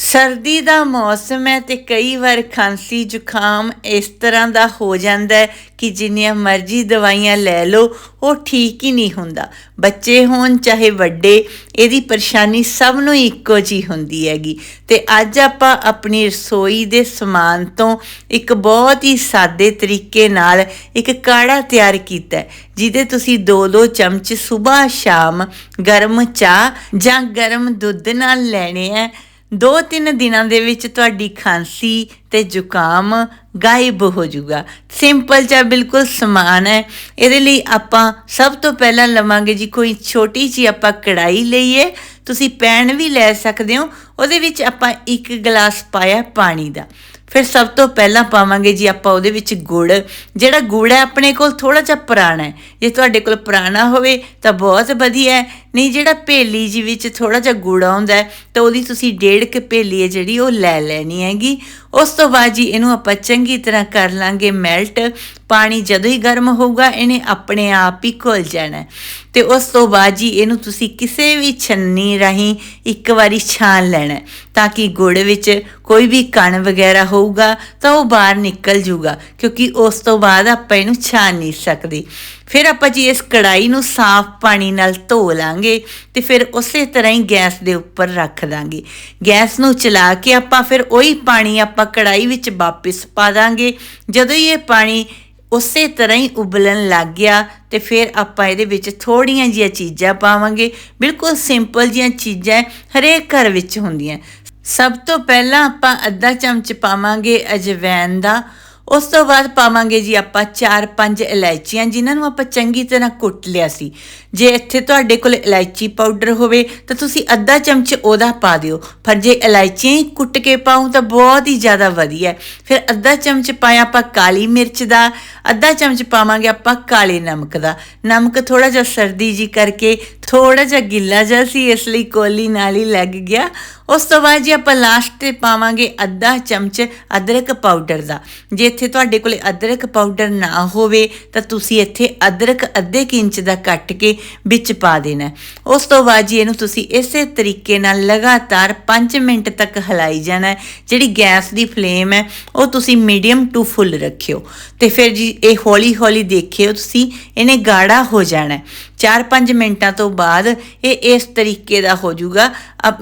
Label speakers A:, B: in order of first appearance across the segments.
A: ਸਰਦੀ ਦਾ ਮੌਸਮ ਹੈ ਤੇ ਕਈ ਵਾਰ ਖਾਂਸੀ ਜ਼ੁਕਾਮ ਇਸ ਤਰ੍ਹਾਂ ਦਾ ਹੋ ਜਾਂਦਾ ਹੈ ਕਿ ਜਿੰਨੀਆਂ ਮਰਜ਼ੀ ਦਵਾਈਆਂ ਲੈ ਲਓ, ਉਹ ਠੀਕ ਹੀ ਨਹੀਂ ਹੁੰਦਾ। ਬੱਚੇ ਹੋਣ, ਚਾਹੇ ਵੱਡੇ, ਇਹਦੀ ਪਰੇਸ਼ਾਨੀ ਸਭ ਨੂੰ ਇੱਕੋ ਜੀ ਹੁੰਦੀ ਹੈਗੀ। ਤੇ ਅੱਜ ਆਪਾਂ ਆਪਣੀ ਰਸੋਈ ਦੇ ਸਮਾਨ ਤੋਂ ਇੱਕ ਬਹੁਤ ਹੀ ਸਾਦੇ ਤਰੀਕੇ ਨਾਲ ਇੱਕ ਕਾੜਾ ਤਿਆਰ ਕੀਤਾ ਜਿਹਦੇ ਤੁਸੀਂ 2-2 ਚਮਚ ਸਵੇਰ ਸ਼ਾਮ ਗਰਮ ਚਾਹ ਜਾਂ ਗਰਮ ਦੁੱਧ ਨਾਲ ਲੈਣੇ ਆ 2-3 ਦਿਨਾਂ ਦੇ ਵਿੱਚ ਤੁਹਾਡੀ ਖਾਂਸੀ ਤੇ ਜ਼ੁਕਾਮ ਗਾਇਬ ਹੋ ਜਾਊਗਾ। ਸਿੰਪਲ ਜਾਂ ਬਿਲਕੁਲ ਸਮਾਨ ਹੈ। ਇਹਦੇ ਲਈ ਆਪਾਂ ਸਭ ਤੋਂ ਪਹਿਲਾਂ ਲਵਾਂਗੇ ਜੀ ਕੋਈ ਛੋਟੀ ਜੀ ਆਪਾਂ ਕੜਾਈ ਲਈਏ। ਤੁਸੀਂ ਪੈਣ ਵੀ ਲੈ ਸਕਦੇ ਹੋ। ਉਹਦੇ ਵਿੱਚ ਆਪਾਂ ਇੱਕ ਗਲਾਸ ਪਾਇਆ ਪਾਣੀ ਦਾ। ਫਿਰ ਸਭ ਤੋਂ ਪਹਿਲਾਂ ਪਾਵਾਂਗੇ ਜੀ ਆਪਾਂ ਉਹਦੇ ਵਿੱਚ ਗੁੜ। ਜਿਹੜਾ ਗੁੜ ਹੈ ਆਪਣੇ ਕੋਲ ਥੋੜਾ ਜਿਹਾ ਪੁਰਾਣਾ ਹੈ। ਜੇ ਤੁਹਾਡੇ ਕੋਲ ਪੁਰਾਣਾ ਹੋਵੇ ਤਾਂ ਬਹੁਤ ਵਧੀਆ ਹੈ। ਨਹੀਂ, ਜਿਹੜਾ ਭੇਲੀ ਜੀ ਵਿੱਚ ਥੋੜਾ ਜਿਹਾ ਗੁੜ ਆਉਂਦਾ ਤਾਂ ਉਹਦੀ ਤੁਸੀਂ ਡੇਢ ਕੁ ਭੇਲੀ ਹੈ ਜਿਹੜੀ, ਉਹ ਲੈ ਲੈਣੀ ਹੈਗੀ। ਉਸ ਤੋਂ ਬਾਅਦ ਜੀ ਇਹਨੂੰ ਆਪਾਂ ਚੰਗੀ ਤਰ੍ਹਾਂ ਕਰ ਲਾਂਗੇ ਮੈਲਟ। ਪਾਣੀ ਜਦੋਂ ਹੀ ਗਰਮ ਹੋਊਗਾ, ਇਹਨੇ ਆਪਣੇ ਆਪ ਹੀ ਘੁਲ ਜਾਣਾ ਹੈ। ਤੇ ਉਸ ਤੋਂ ਬਾਅਦ ਜੀ ਇਹਨੂੰ ਤੁਸੀਂ ਕਿਸੇ ਵੀ ਛੰਨੀ ਰਾਹੀਂ ਇੱਕ ਵਾਰੀ ਛਾਣ ਲੈਣਾ ਤਾਂ ਕਿ ਗੁੜ ਵਿੱਚ ਕੋਈ ਵੀ ਕਣ ਵਗੈਰਾ ਹੋਊਗਾ, ਤਾਂ ਉਹ ਬਾਹਰ ਨਿਕਲ ਜੂਗਾ, ਕਿਉਂਕਿ ਉਸ ਤੋਂ ਬਾਅਦ ਆਪਾਂ ਇਹਨੂੰ ਛਾਣ ਨਹੀਂ ਸਕਦੇ। ਫਿਰ ਆਪਾਂ ਜੀ ਇਸ ਕੜਾਈ ਨੂੰ ਸਾਫ਼ ਪਾਣੀ ਨਾਲ ਧੋ ਲਾਂਗੇ ਤੇ ਫਿਰ ਉਸੇ ਤਰ੍ਹਾਂ ਹੀ ਗੈਸ ਦੇ ਉੱਪਰ ਰੱਖ ਦਾਂਗੇ। ਗੈਸ ਨੂੰ ਚਲਾ ਕੇ ਆਪਾਂ ਫਿਰ ਉਹੀ ਪਾਣੀ ਆਪਾਂ ਕੜਾਈ ਵਿੱਚ ਵਾਪਸ ਪਾ ਦਾਂਗੇ। ਜਦੋਂ ਹੀ ਇਹ ਪਾਣੀ ਉਸੇ ਤਰ੍ਹਾਂ ਹੀ ਉਬਲਣ ਲੱਗ ਗਿਆ ਤੇ ਫਿਰ ਆਪਾਂ ਇਹਦੇ ਵਿੱਚ ਥੋੜੀਆਂ ਜਿਹੀਆਂ ਚੀਜ਼ਾਂ ਪਾਵਾਂਗੇ। ਬਿਲਕੁਲ ਸਿੰਪਲ ਜਿਹੀਆਂ ਚੀਜ਼ਾਂ ਹਰੇਕ ਘਰ ਵਿੱਚ ਹੁੰਦੀਆਂ। ਸਭ ਤੋਂ ਪਹਿਲਾਂ ਆਪਾਂ ਅੱਧਾ ਚਮਚ ਪਾਵਾਂਗੇ ਅਜਵੈਨ ਦਾ ਉਸ ਤੋਂ ਬਾਅਦ ਪਾਵਾਂਗੇ ਜੀ ਆਪਾਂ 4-5 ਇਲਾਇਚੀਆਂ, ਜਿਨ੍ਹਾਂ ਨੂੰ ਆਪਾਂ ਚੰਗੀ ਤਰ੍ਹਾਂ ਕੁੱਟ ਲਿਆ ਸੀ। ਜੇ ਇੱਥੇ ਤੁਹਾਡੇ ਕੋਲ ਇਲਾਇਚੀ ਪਾਊਡਰ ਹੋਵੇ, ਤਾਂ ਤੁਸੀਂ ਅੱਧਾ ਚਮਚ ਉਹਦਾ ਪਾ ਦਿਓ। ਪਰ ਜੇ ਇਲਾਇਚੀਆਂ ਹੀ ਕੁੱਟ ਕੇ ਪਾਉ, ਤਾਂ ਬਹੁਤ ਹੀ ਜ਼ਿਆਦਾ ਵਧੀਆ। ਫਿਰ ਅੱਧਾ ਚਮਚ ਪਾਇਆ ਆਪਾਂ ਕਾਲੀ ਮਿਰਚ ਦਾ, ਅੱਧਾ ਚਮਚ ਪਾਵਾਂਗੇ ਆਪਾਂ ਕਾਲੇ ਨਮਕ ਦਾ। ਨਮਕ ਥੋੜਾ ਜਿਹਾ ਸਰਦੀ ਜੀ ਕਰਕੇ ਥੋੜਾ ਜਿਹਾ ਗਿੱਲਾ ਜਿਹਾ ਸੀ, ਇਸ ਲਈ ਕੋਲੀ ਨਾਲ ਹੀ ਲੱਗ ਗਿਆ। ਉਸ ਤੋਂ ਬਾਅਦ ਜੀ ਆਪਾਂ ਲਾਸਟ ਤੇ ਪਾਵਾਂਗੇ ਅੱਧਾ ਚਮਚ ਅਦਰਕ ਪਾਊਡਰ ਦਾ। ਜੇ ਇੱਥੇ ਤੁਹਾਡੇ ਕੋਲੇ ਅਦਰਕ ਪਾਊਡਰ ਨਾ ਹੋਵੇ, ਤਾਂ ਤੁਸੀਂ ਇੱਥੇ ਅਦਰਕ ਅੱਧੇ ਕੁ ਇੰਚ ਦਾ ਕੱਟ ਕੇ ਵਿੱਚ ਪਾ ਦੇਣਾ ਉਸ ਤੋਂ ਬਾਅਦ ਜੀ ਇਹਨੂੰ ਤੁਸੀਂ ਇਸੇ ਤਰੀਕੇ ਨਾਲ ਲਗਾਤਾਰ 5 ਮਿੰਟ ਤੱਕ ਹਲਾਈ ਜਾਣਾ ਜਿਹੜੀ ਗੈਸ ਦੀ ਫਲੇਮ ਹੈ, ਉਹ ਤੁਸੀਂ ਮੀਡੀਅਮ ਟੂ ਫੁੱਲ ਰੱਖਿਓ। ਤੇ ਫਿਰ ਜੀ ਇਹ ਹੌਲੀ ਹੌਲੀ ਦੇਖਿਓ ਤੁਸੀਂ, ਇਹਨੇ ਗਾੜਾ ਹੋ ਜਾਣਾ 4-5 ਮਿੰਟਾਂ ਤੋਂ ਬਾਅਦ ਇਹ ਇਸ ਤਰੀਕੇ ਦਾ ਹੋ ਜਾਊਗਾ।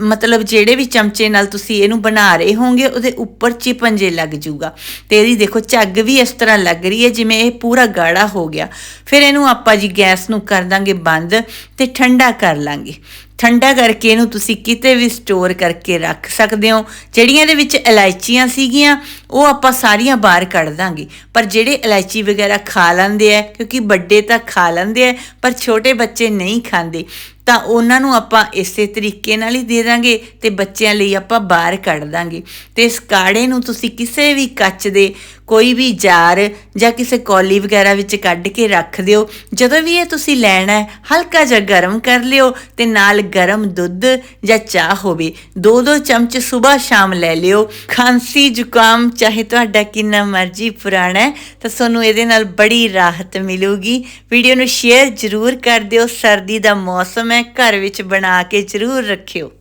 A: ਮਤਲਬ ਜਿਹੜੇ ਵੀ ਚਮਚੇ ਨਾਲ ਤੁਸੀਂ ਇਹਨੂੰ ਬਣਾ ਰਹੇ ਹੋਗੇ ਉਹਦੇ ਉੱਪਰ ਚਿਪਨ ਜੇ ਲੱਗ ਜਾਊਗਾ। ਤੇ ਇਹਦੀ ਦੇਖੋ ਝੱਗ ਵੀ ਇਸ ਤਰ੍ਹਾਂ ਲੱਗ ਰਹੀ ਹੈ, ਜਿਵੇਂ ਇਹ ਪੂਰਾ ਗਾੜਾ ਹੋ ਗਿਆ। ਫਿਰ ਇਹਨੂੰ ਆਪਾਂ ਜੀ ਗੈਸ ਨੂੰ ਕਰ ਦਾਂਗੇ ਬੰਦ ਤੇ ਠੰਡਾ ਕਰ ਲਾਂਗੇ। ਠੰਡਾ ਕਰਕੇ ਇਹਨੂੰ ਤੁਸੀਂ ਕਿਤੇ ਵੀ ਸਟੋਰ ਕਰਕੇ ਰੱਖ ਸਕਦੇ ਹੋ। ਜਿਹੜੀਆਂ ਇਹਦੇ ਵਿੱਚ ਇਲਾਇਚੀਆਂ ਸੀਗੀਆਂ, ਉਹ ਆਪਾਂ ਸਾਰੀਆਂ ਬਾਹਰ ਕੱਢ ਦਾਂਗੇ। ਪਰ ਜਿਹੜੇ ਇਲਾਇਚੀ ਵਗੈਰਾ ਖਾ ਲੈਂਦੇ ਆ, ਕਿਉਂਕਿ ਵੱਡੇ ਤਾਂ ਖਾ ਲੈਂਦੇ ਆ, ਪਰ ਛੋਟੇ ਬੱਚੇ ਨਹੀਂ ਖਾਂਦੇ, ਤਾਂ ਉਹਨਾਂ ਨੂੰ ਆਪਾਂ ਇਸੇ ਤਰੀਕੇ ਨਾਲ ਹੀ ਦੇ ਦਾਂਗੇ ਤੇ ਬੱਚਿਆਂ ਲਈ ਆਪਾਂ ਬਾਹਰ ਕੱਢ ਦਾਂਗੇ। ਤੇ ਇਸ ਕਾੜੇ ਨੂੰ ਤੁਸੀਂ ਕਿਸੇ ਵੀ ਕੱਚ ਦੇ ਕੋਈ ਵੀ ਜਾਰ ਜਾਂ ਕਿਸੇ ਕੌਲੀ ਵਗੈਰਾ ਵਿੱਚ ਕੱਢ ਕੇ ਰੱਖ ਦਿਓ। ਜਦੋਂ ਵੀ ਇਹ ਤੁਸੀਂ ਲੈਣਾ ਹੈ, ਹਲਕਾ ਜਿਹਾ ਗਰਮ ਕਰ ਲਿਓ ਤੇ ਨਾਲ ਗਰਮ ਦੁੱਧ ਜਾਂ ਚਾਹ ਹੋਵੇ। ਦੋ ਦੋ ਚਮਚ ਸਵੇਰ ਸ਼ਾਮ ਲੈ ਲਿਓ। ਖਾਂਸੀ ਜ਼ੁਕਾਮ, ਚਾਹੇ ਤੁਹਾਡਾ ਕਿੰਨਾ ਮਰਜ਼ੀ ਪੁਰਾਣਾ ਹੈ, ਤਾਂ ਤੁਹਾਨੂੰ ਇਹਦੇ ਨਾਲ ਬੜੀ ਰਾਹਤ ਮਿਲੂਗੀ। ਵੀਡੀਓ ਨੂੰ ਸ਼ੇਅਰ ਜ਼ਰੂਰ ਕਰ ਦਿਓ। ਸਰਦੀ ਦਾ ਮੌਸਮ ਹੈ, ਘਰ ਵਿੱਚ ਬਣਾ ਕੇ ਜ਼ਰੂਰ ਰੱਖਿਓ।